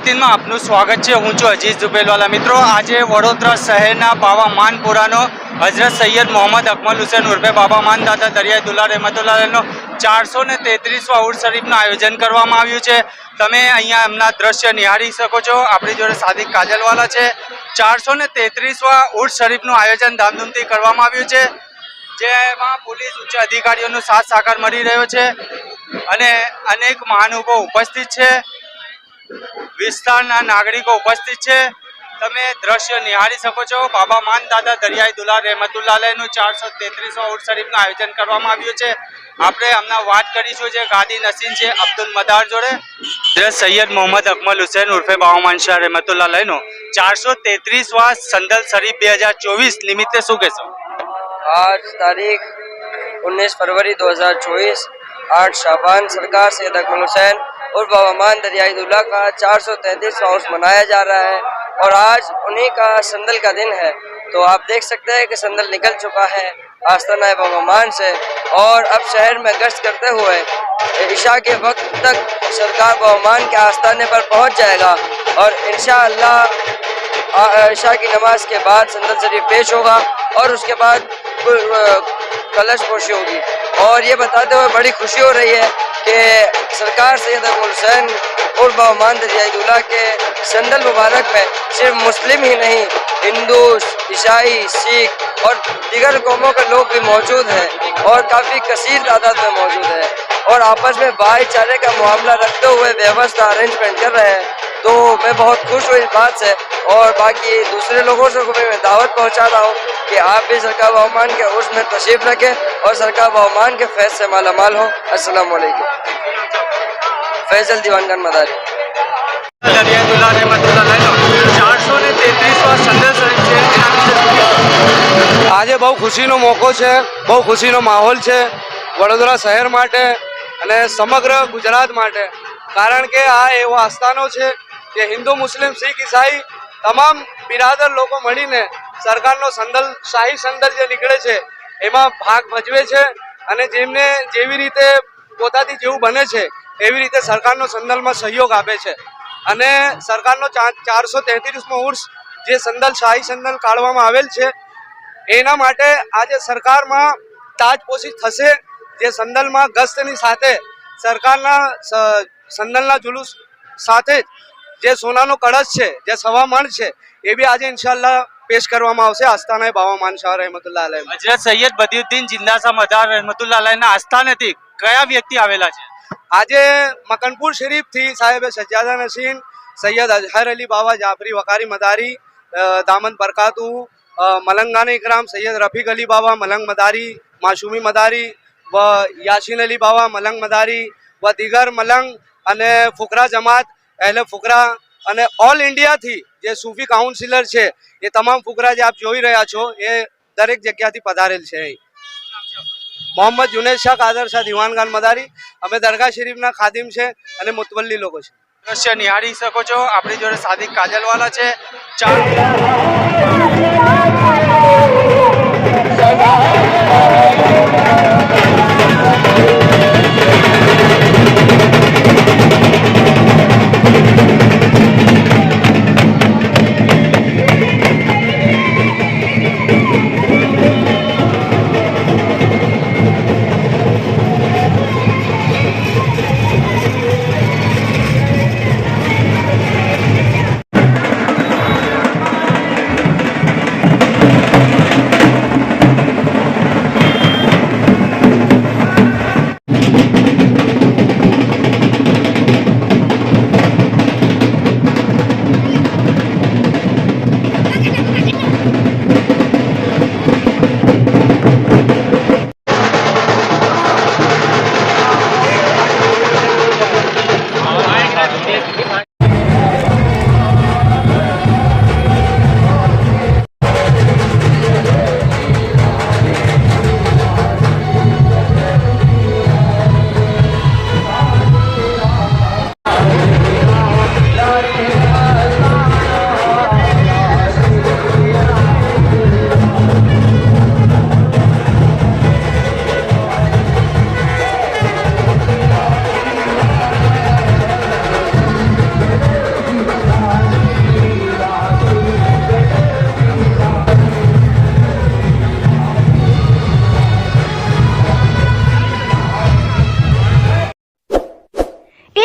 બુલેટિનમાં આપનું સ્વાગત છે. હું છું અજીઝ ઝુબેલવાલા. મિત્રો, આજે વડોદરા શહેરના બાવા માનપુરાનો હજરત સૈયદ મોહમ્મદ અકમલ હુસેન ઉર્ફે બાબા માન દાદા દરિયાઈ દુલા રહેમતુલ્લાનો ચારસો ને તેત્રીસમાં ઉર્સ શરીફનું આયોજન કરવામાં આવ્યું છે. તમે અહીંયા એમના દ્રશ્ય નિહાળી શકો છો. આપણી જોડે સાદિક કાજલવાલા છે. ચારસો ને તેત્રીસવા ઉર્સ શરીફનું આયોજન ધામધૂમથી કરવામાં આવ્યું છે. જેમાં પોલીસ ઉચ્ચ અધિકારીઓનો સાથ સાકાર મળી રહ્યો છે અને અનેક મહાનુભાવો ઉપસ્થિત છે. વિસ્તારના નાગરિકો ઉપસ્થિત છે તમે દ્રશ્ય નિહાળી શકો છો બાબા માન દાદા દરિયાઈ દુલ્લા રહેમતુલ્લાહનું ચારસો તેત્રીસો ઉર્સ શરીફનું આયોજન કરવામાં આવ્યું છે આપણે હમણાં વાત કરીશું જે ગાદી નસીન છે અબ્દુલ મદાર જોડે હજરત સૈયદ મોહમ્મદ અકમલ હુસેન ઉર્ફે બાબામાન શાહ રહેમતુલ્લાહનું ચારસો તેત્રીસવા સંદલ શરીફ બે હજાર ચોવીસ નિમિત્તે શું કહેશો आज तारीख 19 फरवरी 2024 आठ शाबान सरकार सैयद अकमल हुसैन और बाबा मान दरियाई दुल्ला का चार सौ तैंतीस उर्स मनाया जा रहा है और आज उन्हीं का संदल का दिन है। तो आप देख सकते हैं कि संदल निकल चुका है आस्ताना बाबा मान से और अब शहर में गश्त करते हुए ईशा के वक्त तक सरकार बाबा मान के आस्थाने पर पहुँच जाएगा और आ- ईशा की नमाज़ के बाद संदल शरीफ पेश होगा और उसके बाद कलश पोशी होगी। और ये बताते हुए बड़ी खुशी हो रही है कि सरकार अकबर हुसैन और बामान दूल्हा के संदल मुबारक में सिर्फ़ मुस्लिम ही नहीं हिंदू ईसाई, सिख और दीगर कौमों के लोग भी मौजूद हैं और काफ़ी कसीर तादाद में मौजूद है। और आपस में भाईचारे का मामला रखते हुए व्यवस्था अरेंजमेंट कर रहे हैं। तो मैं बहुत खुश हूँ इस बात से और बाकी दूसरे लोगों से मैं दावत पहुँचा रहा हूँ। कि आप भी सरकार बहुमान के उर्स में तशरीफ रखें और सरकार बहुमान के फैज से माला माल हो अस्सलाम वालेकुम फैजल दीवानगन मदारी દરિયાઈ દુલ્લા રહેમતુલ્લાહનો ચારસો ને તેત્રીસવા સંદલ શરીફ છે એના વિશે શું કહેશો? આજે બહુ ખુશીનો મોકો છે બહુ ખુશીનો માહોલ છે વડોદરા શહેર માટે અને સમગ્ર ગુજરાત માટે કારણ કે આ એવો આસ્થાનો છે કે હિન્દુ મુસ્લિમ શીખ ઈસાઈ તમામ બિરાદર લોકો મળીને સરકારનો સંદલ શાહી સંદલ જે નીકળે છે, એમાં ભાગ ભજવે છે અને જેમને જેવી રીતે પોતાથી જેવું બને છે, એવી રીતે સરકારનો સંદલમાં સહયોગ આપે છે. અને સરકારનો ચારસો તેત્રીસમો ઉર્સ જે સંદલ, શાહી સંદલ કાઢવામાં આવેલ છે, એના માટે આજે સરકારમાં તાજપોશી થશે, જે સંદલમાં ગસ્તની સાથે સરકારના સંદલના જુલુસ સાથે જે સોનાનો કળશ છે, જે સવા મણ છે, એ બી આજે ઇન્શાલ્લાહ પેશ કરવામાં આવશે. આસ્થાના બાવા માનશાહ રહેમતુલ્લાહ અલૈહ હજરત સૈયદ બદીઉદ્દીન જિંદાસા મદાર રહેમતુલ્લાહના આસ્થાનેથી કયા વ્યક્તિ આવેલા છે? આજે મકનપુર શરીફથી સાહેબ સજ્જાદા નસીન સૈયદ અઝહર અલી બાવા જાફરી વકારી મદારી દામન બરકાતુ મલંગાના ઇકરામ સૈયદ રફીક અલી બાવા મલંગ મદારી માસુમી મદારી વ યાસીન અલી બાવા મલંગ મદારી વ દીગર મલંગ અને ફુકરા જમાત અહેલે ફુકરા અને ઓલ ઇન્ડિયાથી જે સૂફી કાઉન્સિલર છે, એ તમામ ફુકરા જે આપ જોઈ રહ્યા છો, એ દરેક જગ્યાથી પધારેલ છે મોહમ્મદ જુનેદ શાહ, કાદર શાહ દિવાનગાન મદારી, અમે દરગાહ શરીફના ખાદિમ છે અને મુતવલ્લી લોકો છે. દ્રશ્ય નિહાળી શકો છો. આપણી જોડે સાદિક કાજલવાલા છે. ચાર